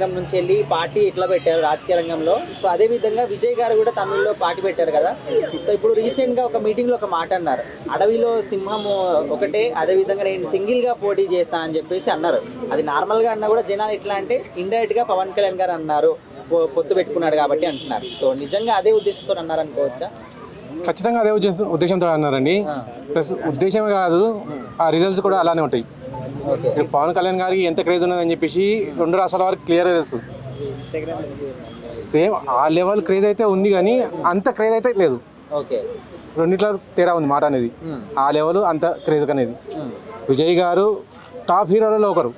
రంగం నుంచి వెళ్ళి పార్టీ ఇట్లా పెట్టారు రాజకీయ రంగంలో. సో అదే విధంగా విజయ్ గారు కూడా తమిళ్ళో పార్టీ పెట్టారు కదా. సో ఇప్పుడు రీసెంట్గా ఒక మీటింగ్లో ఒక మాట అన్నారు. అడవిలో సింహం ఒకటే అదే విధంగా నేను సింగిల్గా పోటీ చేస్తానని చెప్పేసి అన్నారు. అది నార్మల్గా అన్నా కూడా జనాలు ఎట్లా అంటే ఇండైరెక్ట్గా పవన్ కళ్యాణ్ గారు అన్నారు పొత్తు పెట్టుకున్నాడు కాబట్టి అంటున్నారు. సో నిజంగా అదే ఉద్దేశంతో అన్నారు అనుకోవచ్చా? ఖచ్చితంగా అదే ఉద్దేశం ఉద్దేశంతో అన్నారండి. ప్లస్ ఉద్దేశమే కాదు ఆ రిజల్ట్స్ కూడా అలానే ఉంటాయి. ఇప్పుడు పవన్ కళ్యాణ్ గారికి ఎంత క్రేజ్ ఉన్నదని చెప్పేసి రెండు రాష్ట్రాల వారికి క్లియర్గా తెలుసు. సేమ్ ఆ లెవెల్ క్రేజ్ అయితే ఉంది కానీ అంత క్రేజ్ అయితే లేదు. ఓకే. రెండిట్లో తేడా ఉంది మాట అనేది. ఆ లెవెల్ అంత క్రేజ్ అనేది. విజయ్ గారు టాప్ హీరోలలో ఒకరు.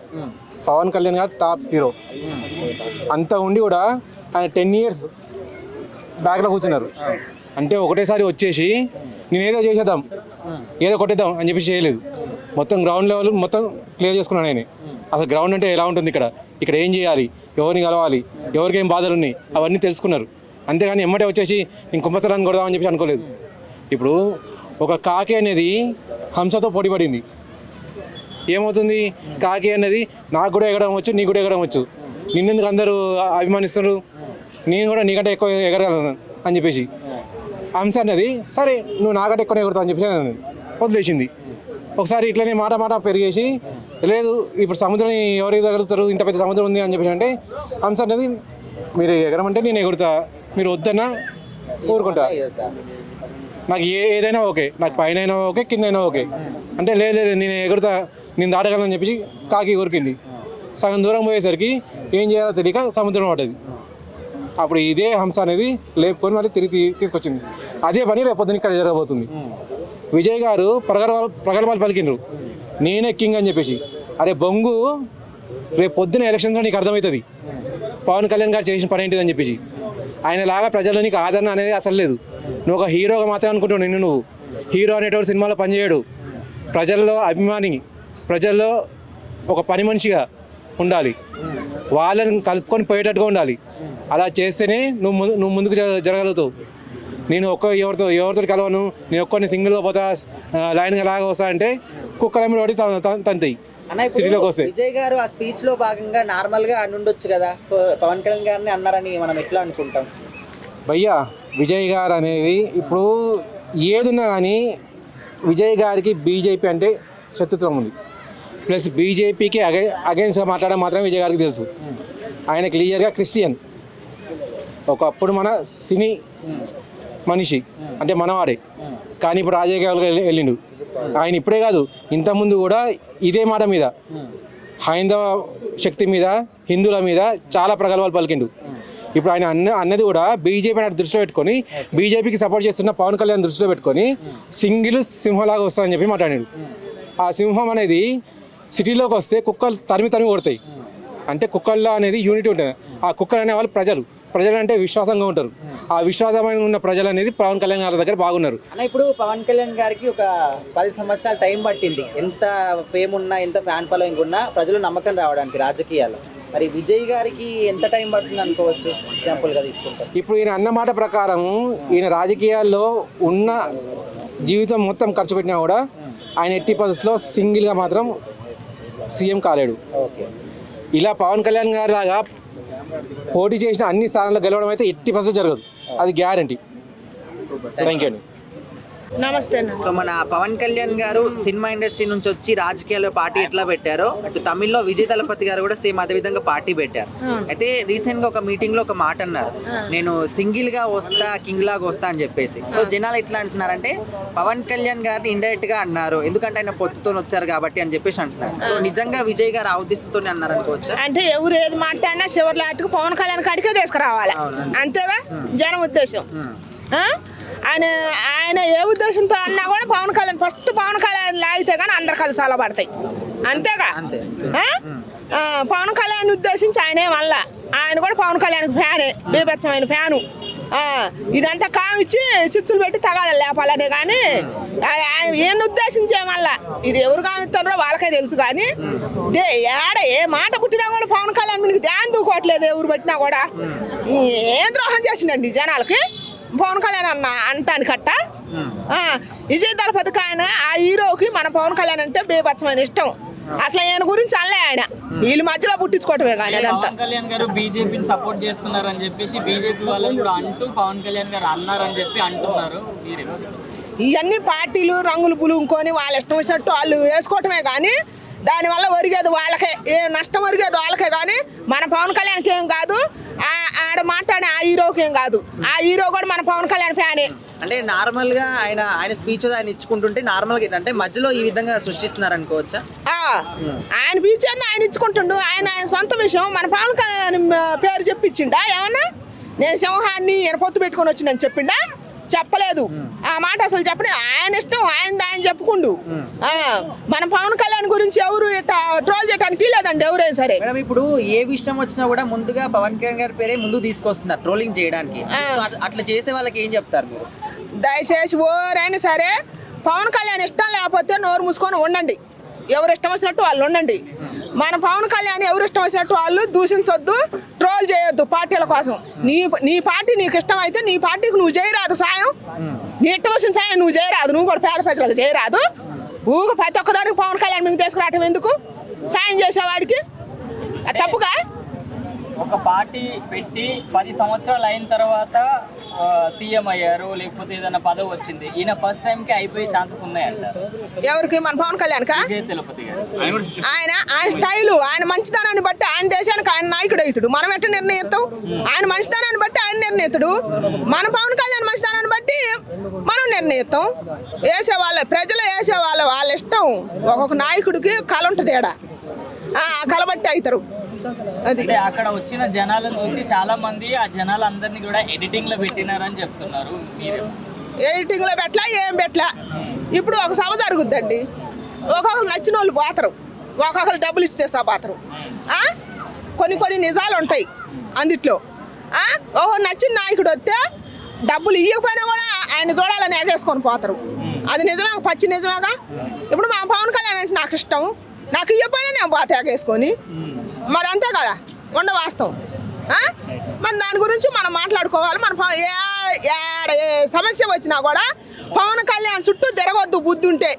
పవన్ కళ్యాణ్ గారు టాప్ హీరో. అంత ఉండి కూడా ఆయన టెన్ ఇయర్స్ బ్యాక్లో కూర్చున్నారు. అంటే ఒకటేసారి వచ్చేసి నేను ఏదో చేసేద్దాం ఏదో కొట్టేద్దాం అని చెప్పి చేయలేదు. మొత్తం గ్రౌండ్ లెవెల్ మొత్తం క్లియర్ చేసుకున్నాను నేను. అసలు గ్రౌండ్ అంటే ఎలా ఉంటుంది ఇక్కడ? ఇక్కడ ఏం చేయాలి? ఎవరిని కలవాలి? ఎవరికి ఏం బాధలు ఉన్నాయి? అవన్నీ తెలుసుకున్నారు. అంతేగాని ఎమ్మటే వచ్చేసి నేను కుంభస్థలాన్ని కొడదామని చెప్పి అనుకోలేదు. ఇప్పుడు ఒక కాకి అనేది హంసతో పోటీపడింది ఏమవుతుంది? కాకి అనేది నాకు కూడా ఎగడం వచ్చు నీకు కూడా ఎగడం వచ్చు. నిన్నెందుకు అందరూ అభిమానిస్తున్నారు? నేను కూడా నీకంటే ఎక్కువ ఎగరగలను అని చెప్పేసి. హంస అనేది సరే నువ్వు నాకంటే ఎక్కువ ఎగురుతావు అని చెప్పేసి వదిలేసింది. ఒకసారి ఇట్లనే మాట మాట పెరిగేసి లేదు ఇప్పుడు సముద్రం ఎవరికి తగులుతారు ఇంత పెద్ద సముద్రం ఉంది అని చెప్పేసి అంటే హంస అనేది మీరు ఎగరమంటే నేను ఎగురుతా మీరు వద్దన్నా ఊరుకుంటా. నాకు ఏ ఏదైనా ఓకే నాకు పైన అయినా ఓకే కింద అయినా ఓకే. అంటే లేదు లేదు నేను ఎగురుతా నేను దాటగలను చెప్పేసి కాకి ఊరికింది. సగం దూరం పోయేసరికి ఏం చేయాలో తెలియక సముద్రం పడ్డది. అప్పుడు ఇదే హంస అనేది లేపుకొని మళ్ళీ తిరిగి తీసుకొచ్చింది. అదే పని రేపు పొద్దున ఇక్కడ జరగబోతుంది. విజయ్ గారు ప్రగల్భాలు ప్రగల్భాలు పలికినరు నేనే కింగ్ అని చెప్పేసి. అరే బొంగు రేపు పొద్దున ఎలక్షన్స్లో నీకు అర్థమవుతుంది. పవన్ కళ్యాణ్ గారు చేసిన పని ఏంటిదని చెప్పేసి. ఆయన లాగా ప్రజల్లో నీకు ఆదరణ అనేది అసలు లేదు. నువ్వు ఒక హీరోగా మాత్రమే అనుకుంటావు నిన్ను నువ్వు. హీరో అనేటువంటి సినిమాలో పనిచేయడు. ప్రజల్లో అభిమాని ప్రజల్లో ఒక పని మనిషిగా ఉండాలి. వాళ్ళని కలుపుకొని పోయేటట్టుగా ఉండాలి. అలా చేస్తేనే నువ్వు ముందు నువ్వు ముందుకు జరగలుగుతావు నేను ఒక్క ఎవరితో ఎవరితో కలవను నేను ఒక్కరిని సింగిల్గా పోతా లైన్గా లాగా వస్తా అంటే కుక్కల పడి త- త- తంతాయి. సిటీలోకి వస్తే. విజయ్ గారు ఆ స్పీచ్లో భాగంగా నార్మల్గా అనుండొచ్చు కదా. పవన్ కళ్యాణ్ గారిని అన్నారని మనం ఎట్లా అనుకుంటాం? భయ్యా విజయ్ గారు అనేది ఇప్పుడు ఏదున్నా కానీ విజయ్ గారికి బీజేపీ అంటే శత్రుత్వం ఉంది. ప్లస్ బీజేపీకి అగే అగైన్స్గా మాట్లాడడం మాత్రమే విజయ్ గారికి తెలుసు. ఆయన క్లియర్గా క్రిస్టియన్. ఒకప్పుడు మన సినీ మనిషి. అంటే మనవాడే. కానీ ఇప్పుడు రాజకీయాలకు వెళ్ళి- వెళ్ళిండు. ఆయన ఇప్పుడే కాదు ఇంతకుముందు కూడా ఇదే మాట మీద హైందవ శక్తి మీద హిందువుల మీద చాలా ప్రగల్భాలు పలికిండు. ఇప్పుడు ఆయన అన్న అన్నది కూడా బీజేపీ అనేది దృష్టిలో పెట్టుకొని బీజేపీకి సపోర్ట్ చేస్తున్న పవన్ కళ్యాణ్ దృష్టిలో పెట్టుకొని సింగిల్ సింహంలాగా వస్తుందని చెప్పి మాట్లాడాడు. ఆ సింహం అనేది సిటీలోకి వస్తే కుక్కలు తరిమి తరిమి కొడతాయి. అంటే కుక్కల్లో అనేది యూనిటీ ఉంటుంది. ఆ కుక్కలు అనే వాళ్ళు ప్రజలు. ప్రజలు అంటే విశ్వాసంగా ఉంటారు. ఆ విశ్వాసమైన ఉన్న ప్రజలు అనేది పవన్ కళ్యాణ్ గారి దగ్గర బాగున్నారు. అన్న ఇప్పుడు పవన్ కళ్యాణ్ గారికి ఒక పది సంవత్సరాల టైం పట్టింది. ఎంత ఫేమ్ ఉన్నా ఎంత ఫ్యాన్ ఫాలోయింగ్ ఉన్నా ప్రజలు నమ్మకం రావడానికి రాజకీయాల్లో. మరి విజయ్ గారికి ఎంత టైం పడుతుంది అనుకోవచ్చు? ఎగ్జాంపుల్గా తీసుకుంటాం. ఇప్పుడు ఈయన అన్న మాట ప్రకారం ఈయన రాజకీయాల్లో ఉన్న జీవితం మొత్తం ఖర్చు పెట్టినా కూడా ఆయన ఎట్టి పరిస్థితుల్లో సింగిల్గా మాత్రం సీఎం కాలేడు. ఓకే. ఇలా పవన్ కళ్యాణ్ గారి లాగా పోటీ చేసిన అన్ని స్థానాల్లో గెలవడం అయితే ఎట్టి పరిస్థితి జరగదు. అది గ్యారంటీ. థ్యాంక్ యూ అండి. నమస్తే సో మన పవన్ కళ్యాణ్ గారు సినిమా ఇండస్ట్రీ నుంచి వచ్చి రాజకీయాల్లో పార్టీ ఎట్లా పెట్టారో అటు తమిళ్ళో విజయ్ దళపతి గారు కూడా సేమ్ అదే విధంగా పార్టీ పెట్టారు. అయితే రీసెంట్గా ఒక మీటింగ్లో ఒక మాట అన్నారు. నేను సింగిల్గా వస్తా కింగ్ లాగా వస్తా అని చెప్పేసి. సో జనాలు ఎట్లా అంటున్నారంటే పవన్ కళ్యాణ్ గారిని ఇండైరెక్ట్గా అన్నారు. ఎందుకంటే ఆయన పొత్తుతో వచ్చారు కాబట్టి అని చెప్పేసి అంటున్నారు. సో నిజంగా విజయ్ గారు ఆ ఉద్దేశంతోనే అన్నారు అనుకోవచ్చా? అంటే ఎవరు ఏది మాట్లాడినా చివరి లాటుకు పవన్ కళ్యాణ్ కాడికే తీసుకురావాలి. అంతేగా జనం ఉద్దేశం? ఆయన ఆయన ఏ ఉద్దేశంతో అన్నా కూడా పవన్ కళ్యాణ్ ఫస్ట్ పవన్ కళ్యాణ్ లాగితే కానీ అందరు కలిసి అలా పడతాయి. అంతేగా? పవన్ కళ్యాణ్ ఉద్దేశించి ఆయనే వల్ల ఆయన కూడా పవన్ కళ్యాణ్ ఫ్యానే బీభత్సమైన ఫ్యాను. ఇదంతా కామిచ్చి చిచ్చులు పెట్టి తగాలి లేపాలనే కానీ ఆయన ఏం ఉద్దేశించే మళ్ళా? ఇది ఎవరు కామిస్తారో వాళ్ళకే తెలుసు కానీ దే ఏడ ఏ మాట పుట్టినా కూడా పవన్ కళ్యాణ్ మీకు ధ్యానం దూకోవట్లేదు ఎవరు పెట్టినా కూడా. ఏం ద్రోహం చేసిండండి జనాలకి? పవన్ కళ్యాణ్ అన్న అంటానికట్ట ఆ, విజయ్ దళపతి ఆయన ఆ హీరోకి మన పవన్ కళ్యాణ్ అంటే బేబత్సమైన ఇష్టం. అసలు ఆయన గురించి అల్లే ఆయన. వీళ్ళు మధ్యలో పుట్టించుకోవటమే కానీ అదంతా. పవన్ కళ్యాణ్ గారు బీజేపీని సపోర్ట్ చేస్తున్నారని చెప్పేసి బీజేపీ వాళ్ళని కూడా అంటూ పవన్ కళ్యాణ్ గారు అన్నారని చెప్పి అంటున్నారు ఇవన్నీ పార్టీలు రంగులు పులుముకొని వాళ్ళ ఇష్టం వచ్చినట్టు వాళ్ళు వేసుకోవటమే కానీ దానివల్ల ఒరిగేది వాళ్ళకే. ఏ నష్టం ఒరిగేది వాళ్ళకే కానీ మన పవన్ కళ్యాణ్కి ఏం కాదు. ఆడ మాట్లాడే ఆ హీరోకి ఏం కాదు. ఆ హీరో కూడా మన పవన్ కళ్యాణ్ ఫ్యానే. అంటే నార్మల్గా ఆయన ఆయన స్పీచ్ ఆయన ఇచ్చుకుంటుంటే నార్మల్గా అంటే మధ్యలో ఈ విధంగా సృష్టిస్తున్నారు అనుకోవచ్చా? ఆ, ఆయన పిలిచింది ఆయన ఇచ్చుకుంటుండు. ఆయన ఆయన సొంత విషయం. మన పవన్ కళ్యాణ్ పేరు చెప్పించిండా? ఏమన్నా? నేను సింహాన్ని ఈయన పొత్తు పెట్టుకొని వచ్చిందని చెప్పిండా? చెప్పలేదు. ఆ మాట అసలు చెప్పని ఆయన ఇష్టం ఆయన ఆయన చెప్పుకుండు. మన పవన్ కళ్యాణ్ గురించి ఎవరు ట్రోల్ చేయడానికి లేదండి ఎవరైనా సరే. మేడం ఇప్పుడు ఏ విషయం వచ్చినా కూడా ముందుగా పవన్ కళ్యాణ్ గారి పేరే ముందు తీసుకొస్తున్నారు ట్రోలింగ్ చేయడానికి. అట్లా చేసే వాళ్ళకి ఏం చెప్తారు మీరు? దయచేసి ఓరైనా సరే పవన్ కళ్యాణ్ ఇష్టం లేకపోతే నోరు మూసుకొని ఉండండి. ఎవరు ఇష్టం వచ్చినట్టు వాళ్ళు ఉండండి. మన పవన్ కళ్యాణ్ ఎవరు ఇష్టం వచ్చినట్టు వాళ్ళు దూషించొద్దు ట్రోల్ చేయొద్దు పార్టీల కోసం. నీ నీ పార్టీ నీకు ఇష్టం అయితే నీ పార్టీకి నువ్వు చేయరాదు సాయం. నీ ఇష్టం వచ్చిన సాయం నువ్వు చేయరాదు నువ్వు కూడా పేద ప్రజలకు చేయరాదు ఊగ ప్రతి ఒక్కదానికి పవన్ కళ్యాణ్ మీకు తీసుకురావటం ఎందుకు? సాయం చేసేవాడికి. తప్పుగా ఒక పార్టీ పెట్టి పది సంవత్సరాలు అయిన తర్వాత సీఎం అయ్యారు లేకపోతే ఏదైనా పదవి వచ్చింది. ఈయన ఫస్ట్ టైం కి అయిపోయే ఛాన్సెస్ ఉన్నాయంట. ఎవరికి? మన పవన్ కళ్యాణ్కా విజయ్ తిరుపతి గారు. ఆయన ఆయన స్టైలు ఆయన మంచితనాన్ని బట్టి ఆయన దేశానికి ఆయన నాయకుడు అవుతాడు. మనం ఎట్లా నిర్ణయిస్తాం ఆయన మంచితనాన్ని బట్టి ఆయన నిర్ణయితాడు మన పవన్ కళ్యాణ్ మంచితనాన్ని బట్టి మనం నిర్ణయిస్తాం వేసే వాళ్ళ ప్రజలు వేసే వాళ్ళ వాళ్ళ ఇష్టం ఒక్కొక్క నాయకుడికి కళ ఉంటుంది ఆ కళ బట్టి అవుతారు. అది. అక్కడ వచ్చిన జనాలను చూసి చాలా మంది ఆ జనాలందరినీ కూడా ఎడిటింగ్లో పెట్టినారని చెప్తున్నారు మీరే. ఎడిటింగ్లో పెట్టలా ఏం పెట్టలా? ఇప్పుడు ఒక సభ జరుగుద్దండి. ఒక్కొక్కరు నచ్చిన వాళ్ళు పోతారు. ఒక్కొక్కరు డబ్బులు ఇస్తే సభ పోతారు? కొన్ని కొన్ని నిజాలు ఉంటాయి అందుట్లో? ఓహో నచ్చిన నాయకుడు వస్తే డబ్బులు ఇవ్వకపోయినా కూడా ఆయన చూడాలని ఎగేసుకొని పోతారు. అది నిజమే పచ్చి నిజమేగా ఇప్పుడు మా పవన్ కళ్యాణ్ అంటే నాకు ఇష్టం. నాకు ఇవ్వకపోయినా నేను పోతే ఎగేసుకొని మరి అంతే కదా? ఉండ వాస్తవం? మరి దాని గురించి మనం మాట్లాడుకోవాలి. మన ఏ- సమస్య వచ్చినా కూడా పవన్ కళ్యాణ్ చుట్టూ తిరగొద్దు బుద్ధి ఉంటే.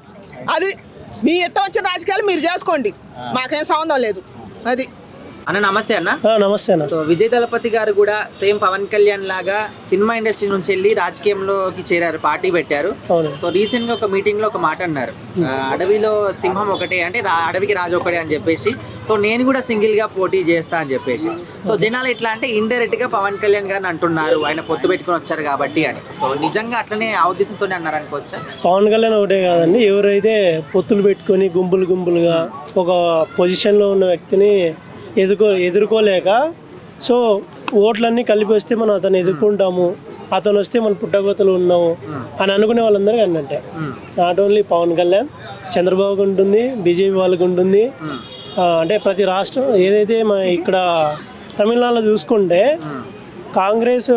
అది మీ ఇష్టం వచ్చిన రాజకీయాలు మీరు చేసుకోండి. మాకేం సంబంధం లేదు. అది. అన్న నమస్తే అన్న. నమస్తే అన్న. సో విజయ్ దళపతి గారు కూడా సేమ్ పవన్ కళ్యాణ్ లాగా సినిమా ఇండస్ట్రీ నుంచి వెళ్ళి రాజకీయంలోకి చేరారు పార్టీ పెట్టారు. సో రీసెంట్గా ఒక మీటింగ్లో ఒక మాట అన్నారు. ఆ, అడవిలో సింహం ఒకటే అంటే రా- అడవికి రాజు ఒకటే అని చెప్పేసి. సో నేను కూడా సింగిల్గా పోటీ చేస్తా అని చెప్పేసి. సో జనాలు ఎట్లా అంటే ఇండైరెక్ట్గా పవన్ కళ్యాణ్ గారిని అంటున్నారు ఆయన పొత్తు పెట్టుకొని వచ్చారు కాబట్టి అని. సో నిజంగా అట్లనే ఆ ఉద్దేశంతోనే అన్నారు అనుకోవచ్చా? పవన్ కళ్యాణ్ ఒకటే కాదండి ఎవరైతే పొత్తులు పెట్టుకొని గుంపులు గుంపులుగా ఒక పొజిషన్లో ఉన్న వ్యక్తిని ఎదుర్కో ఎదుర్కోలేక సో ఓట్లన్నీ కలిపి వస్తే మనం అతను ఎదుర్కొంటాము. అతను వస్తే మన పుట్టగోతలు ఉన్నాము అని అనుకునే వాళ్ళందరికీ అన్నట్టే నాట్ ఓన్లీ పవన్ కళ్యాణ్ చంద్రబాబుకి ఉంటుంది బీజేపీ వాళ్ళకి ఉంటుంది. ఆ, అంటే ప్రతి రాష్ట్రం ఏదైతే మన ఇక్కడ తమిళనాడులో చూసుకుంటే కాంగ్రెస్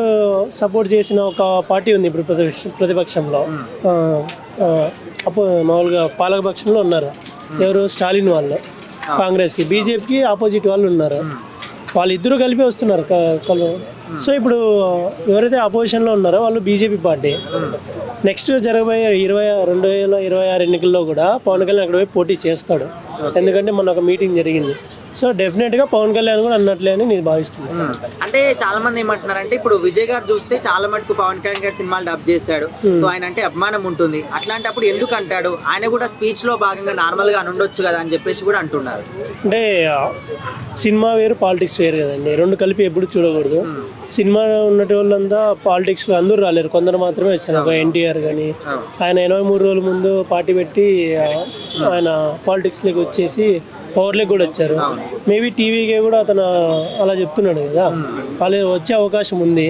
సపోర్ట్ చేసిన ఒక పార్టీ ఉంది ఇప్పుడు ప్రతిపక్ష ప్రతిపక్షంలో. ఆ, ఆ, అపో మామూలుగా పాలకపక్షంలో ఉన్నారు. ఎవరు? స్టాలిన్ వాళ్ళు. కాంగ్రెస్కి బీజేపీకి ఆపోజిట్ వాళ్ళు ఉన్నారు. వాళ్ళిద్దరూ కలిపి వస్తున్నారు కలు సో ఇప్పుడు ఎవరైతే అపోజిషన్లో ఉన్నారో వాళ్ళు బీజేపీ పార్టీ. నెక్స్ట్ జరగబోయే ఇరవై రెండు వేల ఇరవై ఆరు ఎన్నికల్లో కూడా పవన్ కళ్యాణ్ అక్కడ పోయి పోటీ చేస్తాడు. ఎందుకంటే మొన్న ఒక మీటింగ్ జరిగింది. సో డెఫినెట్గా పవన్ కళ్యాణ్ కూడా అన్నట్లే అని నేను భావిస్తున్నాను అంటే చాలా మంది ఏమంటున్నారంటే ఇప్పుడు విజయ్ గారు చూస్తే చాలా మటుకు పవన్ కళ్యాణ్ గారి సినిమాలు డబ్ చేశాడు. సో ఆయన అంటే అభిమానం ఉంటుంది. అట్లాంటప్పుడు ఎందుకు అంటాడు? ఆయన కూడా స్పీచ్లో భాగంగా నార్మల్గా ఉండొచ్చు కదా అని చెప్పేసి కూడా అంటున్నారు. అంటే సినిమా వేరు పాలిటిక్స్ వేరు కదండి. రెండు కలిపి ఎప్పుడు చూడకూడదు. సినిమా ఉన్నటి వాళ్ళంతా పాలిటిక్స్లో అందరూ రాలేరు. కొందరు మాత్రమే వచ్చారు ఒక ఎన్టీఆర్ కానీ ఆయన ఎనభై మూడు రోజుల ముందు పార్టీ పెట్టి ఆయన పాలిటిక్స్లోకి వచ్చేసి పవర్లోకి కూడా వచ్చారు. మేబీ టీవీకి కూడా అతను అలా చెప్తున్నాడు కదా. వాళ్ళు వచ్చే అవకాశం ఉంది.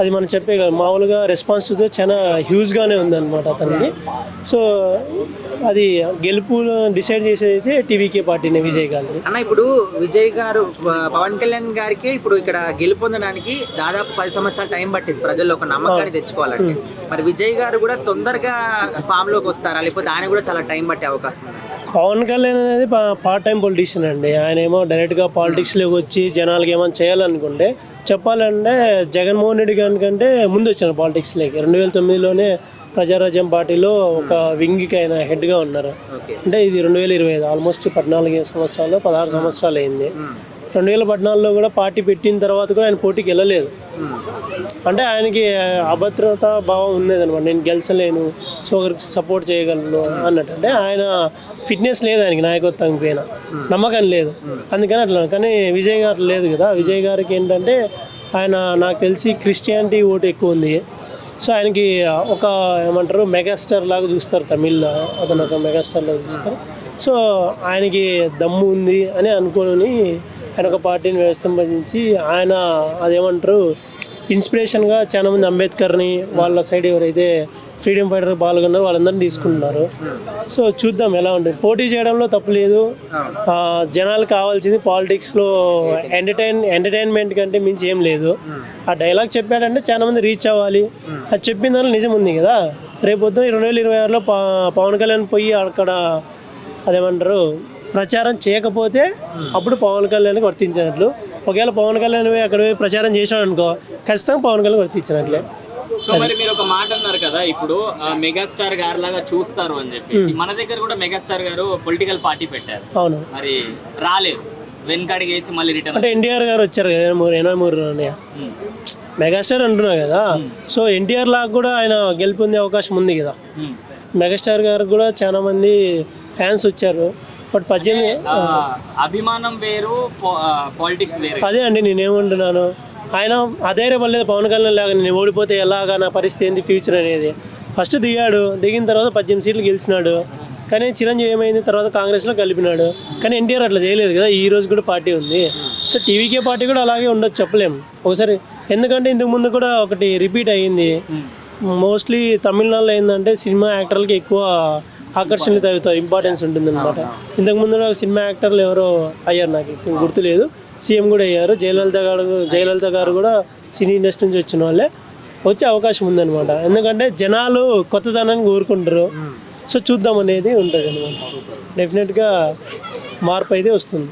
అది మనం చెప్పే కదా మామూలుగా రెస్పాన్స్ చూస్తే చాలా హ్యూజ్గానే ఉందన్నమాట అతనికి. సో అది గెలుపు డిసైడ్ చేసేది అయితే టీవీకే పార్టీనే విజయ్ గారిది. అన్న ఇప్పుడు విజయ్ గారు పవన్ కళ్యాణ్ గారికి ఇప్పుడు ఇక్కడ గెలుపొందడానికి దాదాపు పది సంవత్సరాలు టైం పట్టింది. ప్రజల్లో ఒక నమ్మకాన్ని తెచ్చుకోవాలంటే. మరి విజయ్ గారు కూడా తొందరగా ఫామ్లోకి వస్తారా? లేకపోతే ఆయన కూడా చాలా టైం పట్టే అవకాశం ఉంది? పవన్ కళ్యాణ్ అనేది పార్ట్ టైం పొలిటీషియన్ అండి. ఆయన ఏమో డైరెక్ట్గా పాలిటిక్స్లోకి వచ్చి జనాలకి ఏమైనా చేయాలనుకుంటే చెప్పాలంటే జగన్మోహన్ రెడ్డి గారి కంటే ముందు వచ్చాను పాలిటిక్స్లోకి రెండు వేల తొమ్మిదిలోనే ప్రజారాజ్యం పార్టీలో ఒక వింగ్కి ఆయన హెడ్గా ఉన్నారు. అంటే ఇది రెండు వేల ఇరవై ఐదు ఆల్మోస్ట్ పద్నాలుగు సంవత్సరాలు పదహారు సంవత్సరాలు అయింది. రెండు వేల పద్నాలుగులో కూడా పార్టీ పెట్టిన తర్వాత కూడా ఆయన పోటీకి వెళ్ళలేదు. అంటే ఆయనకి అభద్రత భావం ఉన్నది అనమాట నేను గెలిచలేను సో ఒకరికి సపోర్ట్ చేయగలను అన్నట్టు. అంటే ఆయన ఫిట్నెస్ లేదు ఆయనకి నాయకత్వం పైన. నమ్మకం లేదు. అందుకని అట్లా. కానీ విజయ్ గారు అట్లా లేదు కదా. విజయ్ గారికి ఏంటంటే ఆయన నాకు తెలిసి క్రిస్టియానిటీ ఓటు ఎక్కువ ఉంది. సో ఆయనకి ఒక ఏమంటారు మెగాస్టార్ లాగా చూస్తారు తమిళ్ అతను ఒక మెగాస్టార్ లాగా చూస్తారు. సో ఆయనకి దమ్ము ఉంది అని అనుకోని ఆయన ఒక పార్టీని వ్యవస్థింపజేసి ఆయన అదేమంటారు ఇన్స్పిరేషన్గా చాలా మంది అంబేద్కర్ని వాళ్ళ సైడ్ ఎవరైతే ఫ్రీడమ్ ఫైటర్ పాల్గొన్నారో వాళ్ళందరినీ తీసుకుంటున్నారు. సో చూద్దాం ఎలా ఉంటుంది. పోటీ చేయడంలో తప్పు లేదు. ఆ, కావాల్సింది పాలిటిక్స్లో ఎంటర్టైన్ ఎంటర్టైన్మెంట్ కంటే మించి ఏం లేదు. ఆ డైలాగ్ చెప్పాడంటే చాలా మంది రీచ్ అవ్వాలి. అది చెప్పిన దానిలో నిజం ఉంది కదా. రేపొద్దు రెండు వేల ఇరవై ఆరులో పవన్ కళ్యాణ్ పోయి అక్కడ అదేమంటారు ప్రచారం చేయకపోతే అప్పుడు పవన్ కళ్యాణ్కి వర్తించినట్లు. ఒకవేళ పవన్ కళ్యాణ్ అక్కడ పోయి ప్రచారం చేశాడు అనుకో ఖచ్చితంగా పవన్ కళ్యాణ్ వర్తించినట్లే. సో మరి మీరు ఒక మాట అన్నారు కదా ఇప్పుడు మెగాస్టార్ గారు లాగా చూస్తారు అని చెప్పేసి. మన దగ్గర కూడా మెగాస్టార్ గారు పొలిటికల్ పార్టీ పెట్టారు. అవును. మరి రాలేదు. వెనకడికి వేసి మళ్ళీ రిటర్న్ అంటే ఎన్టీఆర్ గారు వచ్చారు కదా ఎనభై ఎనభై మూడులోనే మెగాస్టార్ అంటున్నా కదా. సో ఎన్టీఆర్ లాగా కూడా ఆయన గెలుపొందే అవకాశం ఉంది కదా. మెగాస్టార్ గారు కూడా చాలా మంది ఫ్యాన్స్ వచ్చారు. బట్ పద్దెనిమిది అభిమానం వేరు పాలిటిక్స్ వేరు. అదే అండి నేనేమంటున్నాను. ఆయన అధైర్యపడలేదు పవన్ కళ్యాణ్ లాగా నేను ఓడిపోతే ఎలాగా నా పరిస్థితి ఏంది ఫ్యూచర్ అనేది. ఫస్ట్ దిగాడు దిగిన తర్వాత పద్దెనిమిది సీట్లు గెలిచినాడు. కానీ చిరంజీవి ఏమైంది తర్వాత కాంగ్రెస్లో కలిపినాడు. కానీ ఎన్టీఆర్ అట్లా చేయలేదు కదా ఈ రోజు కూడా పార్టీ ఉంది. సో టీవీకే పార్టీ కూడా అలాగే ఉండొచ్చు చెప్పలేం. ఒకసారి ఎందుకంటే ఇంతకు ముందు కూడా ఒకటి రిపీట్ అయ్యింది. మోస్ట్లీ తమిళనాడులో ఏంటంటే సినిమా యాక్టర్లకి ఎక్కువ ఆకర్షణలు తగ్గుతాయి ఇంపార్టెన్స్ ఉంటుంది అనమాట ఇంతకు ముందు సినిమా యాక్టర్లు ఎవరో అయ్యారు నాకు ఇప్పుడు గుర్తులేదు. సీఎం కూడా అయ్యారు. జయలలిత గారు జయలలిత గారు కూడా సినీ ఇండస్ట్రీ నుంచి వచ్చిన వాళ్ళే. వచ్చే అవకాశం ఉందన్నమాట. ఎందుకంటే జనాలు కొత్తదనాన్ని కోరుకుంటారు. సో చూద్దాం అనేది ఉంటుంది అనమాట డెఫినెట్గా మార్పు అయితే వస్తుంది.